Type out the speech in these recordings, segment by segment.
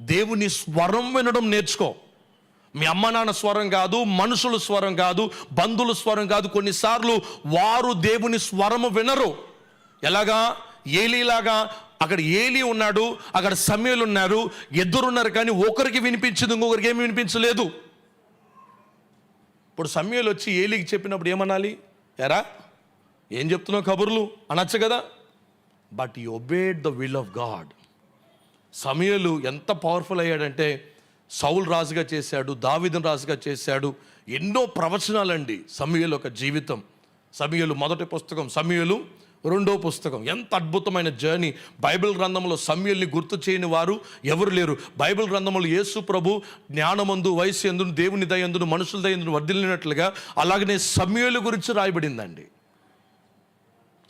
దేవుని స్వరం వినడం నేర్చుకో. మీ అమ్మ నాన్న స్వరం కాదు మనుషుల స్వరం కాదు బంధువుల స్వరం కాదు. కొన్నిసార్లు వారు దేవుని స్వరము వినరు. ఎలాగా? ఏలీలాగా. అక్కడ ఏలి ఉన్నాడు అక్కడ సమయలు ఉన్నారు ఎదురున్నారు కానీ ఒకరికి వినిపించింది ఇంకొకరికి ఏమి వినిపించలేదు. ఇప్పుడు సమయలు వచ్చి ఏలికి చెప్పినప్పుడు ఏమనాలి? ఎరా ఏం చెప్తున్నావు కబుర్లు? అనొచ్చు కదా? But you obeyed the will of God Samuel ఎంత పవర్ఫుల్ అయ్యాడంటే సౌల్ రాజుగా చేశాడు దావిదన్ రాజుగా చేశాడు. ఎన్నో ప్రవచనాలండి సమయలు ఒక జీవితం. సమయలు మొదటి పుస్తకం సమయలు రెండో పుస్తకం. ఎంత అద్భుతమైన జర్నీ బైబిల్ గ్రంథంలో సమయల్ని గుర్తు చేయని వారు ఎవరు లేరు. బైబిల్ గ్రంథంలో యేసు ప్రభు జ్ఞానమందు వయసు ఎందును దేవుని దయందును మనుషుల దయందును వర్ధిల్లినట్లుగా అలాగనే సమయలు గురించి రాయబడిందండి.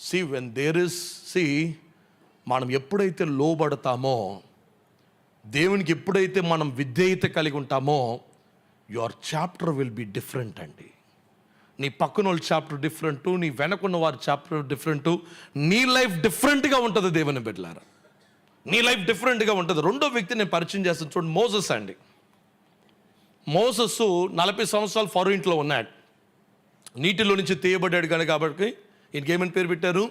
See when there is see మనం ఎప్పుడైతే లోబడతామో దేవునికి ఎప్పుడైతే మనం విధేయత కలిగి ఉంటామో your chapter will be different అండి. నీ పక్కన వాళ్ళ చాప్టర్ డిఫరెంట్ నీ వెనకున్న వారి చాప్టర్ డిఫరెంట్ నీ లైఫ్ డిఫరెంట్గా ఉంటుంది దేవుని బిడ్డలారా. నీ లైఫ్ డిఫరెంట్గా ఉంటుంది. రెండో వ్యక్తి నేను పరిచయం చేస్తాను. చూడండి మోసస్ అండి. మోసస్ నలభై సంవత్సరాలు ఫరో ఇంట్లో ఉన్నాడు. నీటిలో నుంచి తీయబడ్డాడు కానీ కాబట్టి ఇంకేమని పేరు పెట్టారు?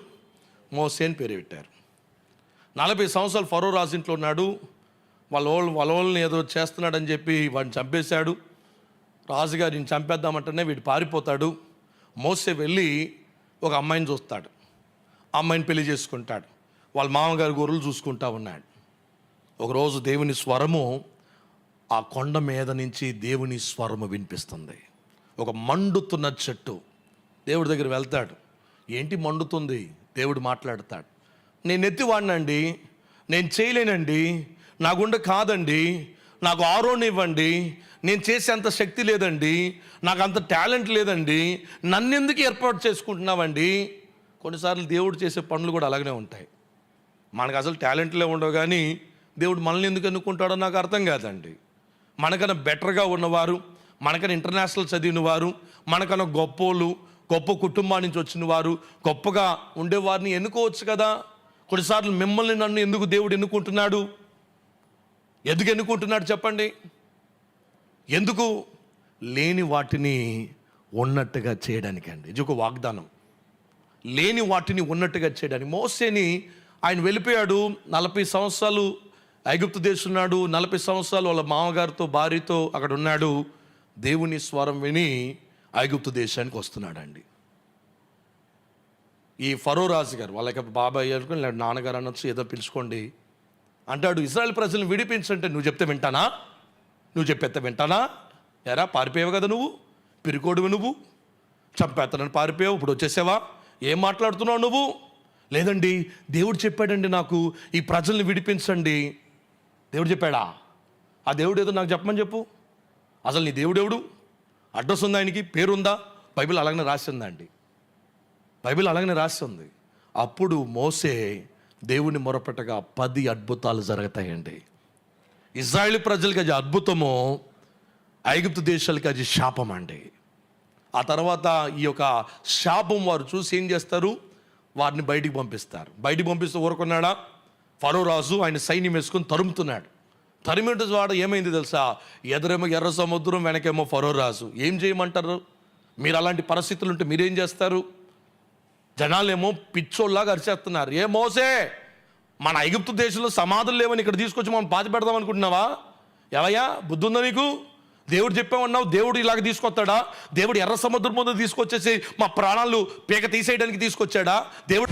మోసే అని పేరు పెట్టారు. నలభై సంవత్సరాలు ఫరో రాజు ఇంట్లో ఉన్నాడు. వాళ్ళ వాళ్ళు వాళ్ళ వాళ్ళని ఏదో చేస్తున్నాడని చెప్పి వాడిని చంపేశాడు. రాజుగారిని చంపేద్దామంటేనే వీడు పారిపోతాడు. మోసే వెళ్ళి ఒక అమ్మాయిని చూస్తాడు. అమ్మాయిని పెళ్ళి చేసుకుంటాడు. వాళ్ళ మామగారి గొర్రెలు చూసుకుంటా ఉన్నాడు. ఒకరోజు దేవుని స్వరము ఆ కొండ మీద నుంచి దేవుని స్వరము వినిపిస్తుంది. ఒక మండుతున్న చెట్టు. దేవుడి దగ్గర వెళ్తాడు. ఏంటి మండుతుంది? దేవుడు మాట్లాడతాడు. నేను ఎత్తివాడినండి. నేను చేయలేనండి. నా గుండె కాదండి. నాకు ఆరోని ఇవ్వండి. నేను చేసే అంత శక్తి లేదండి. నాకు అంత టాలెంట్ లేదండి. నన్నెందుకు ఏర్పాటు చేసుకుంటున్నావండి? కొన్నిసార్లు దేవుడు చేసే పనులు కూడా అలాగనే ఉంటాయి. మనకు అసలు టాలెంట్లే ఉండవు కానీ దేవుడు మనల్ని ఎందుకు ఎన్నుకుంటాడో నాకు అర్థం కాదండి. మనకన్నా బెటర్గా ఉన్నవారు మనకన్నా ఇంటర్నేషనల్ చదివిన వారు మనకన్నా గొప్పోళ్ళు గొప్ప కుటుంబం నుంచి వచ్చిన వారు గొప్పగా ఉండేవారిని ఎన్నుకోవచ్చు కదా? కొన్నిసార్లు మిమ్మల్ని నన్ను ఎందుకు దేవుడు ఎన్నుకుంటున్నాడు? ఎందుకు ఎన్నుకుంటున్నాడు చెప్పండి? ఎందుకు? లేని వాటిని ఉన్నట్టుగా చేయడానికి అండి ఇది ఒక వాగ్దానం. లేని వాటిని ఉన్నట్టుగా చేయడానికి. మోసేని ఆయన వెళ్ళిపోయాడు. నలభై సంవత్సరాలు ఐగుప్తు దేశం ఉన్నాడు. నలభై సంవత్సరాలు వాళ్ళ మామగారితో భార్యతో అక్కడ ఉన్నాడు. దేవుని స్వరం విని ఐగుప్తు దేశానికి వస్తున్నాడండి. ఈ ఫరో రాజు గారు వాళ్ళకి బాబాయ్ అనుకుని నాన్నగారు అనొచ్చు ఏదో పిలుచుకోండి. అంటాడు ఇస్రాయల్ ప్రజలను విడిపించంటే నువ్వు చెప్తే వింటానా? నువ్వు చెప్పేస్తే వింటానా? ఎరా పారిపోయావు కదా నువ్వు? పిరికోడువి నువ్వు? చంపేస్తానని పారిపోయావు? ఇప్పుడు వచ్చేసావా? ఏం మాట్లాడుతున్నావు నువ్వు? లేదండి దేవుడు చెప్పాడండి నాకు ఈ ప్రజల్ని విడిపించండి. దేవుడు చెప్పాడా? ఆ దేవుడు ఏదో నాకు చెప్పమని చెప్పు. అసలు నీ దేవుడు ఎవడు? అడ్రస్ ఉందా ఆయనకి? పేరుందా? బైబిల్ అలాగనే రాసిందండి. బైబిల్ అలాగనే రాస్తుంది అప్పుడు మోసే దేవుని మొరపెట్టగా పది అద్భుతాలు జరుగుతాయండి. ఇజ్రాయేల్ ప్రజలకి అది అద్భుతము ఐగుప్తు దేశాలకి అది శాపం అండి. ఆ తర్వాత ఈ యొక్క శాపం వారు చూసి ఏం చేస్తారు? వారిని బయటికి పంపిస్తారు. బయటికి పంపిస్తే ఊరుకున్నాడా? ఫరో రాజు ఆయన సైన్యం వేసుకొని తరుముతున్నాడు. తరిమిన వాడ ఏమైంది తెలుసా? ఎదురేమో ఎర్ర సముద్రం వెనకేమో ఫరో రాజు. ఏం చేయమంటారు? మీరు అలాంటి పరిస్థితులు ఉంటే మీరేం చేస్తారు? జనాలేమో పిచ్చోళ్ళలాగా అరిచేస్తున్నారు. ఏ మోసే? మన ఐగుప్తు దేశంలో సమాధులు లేవని ఇక్కడ తీసుకొచ్చి మనం పాతి పెడదాం అనుకుంటున్నావా? ఎవయ్యా బుద్ధి ఉందా నీకు? దేవుడు చెప్పామన్నావు దేవుడు ఇలాగ తీసుకొస్తాడా? దేవుడు ఎర్ర సముద్రం ముందు తీసుకొచ్చేసి మా ప్రాణాలు పీక తీసేయడానికి తీసుకొచ్చాడా? దేవుడు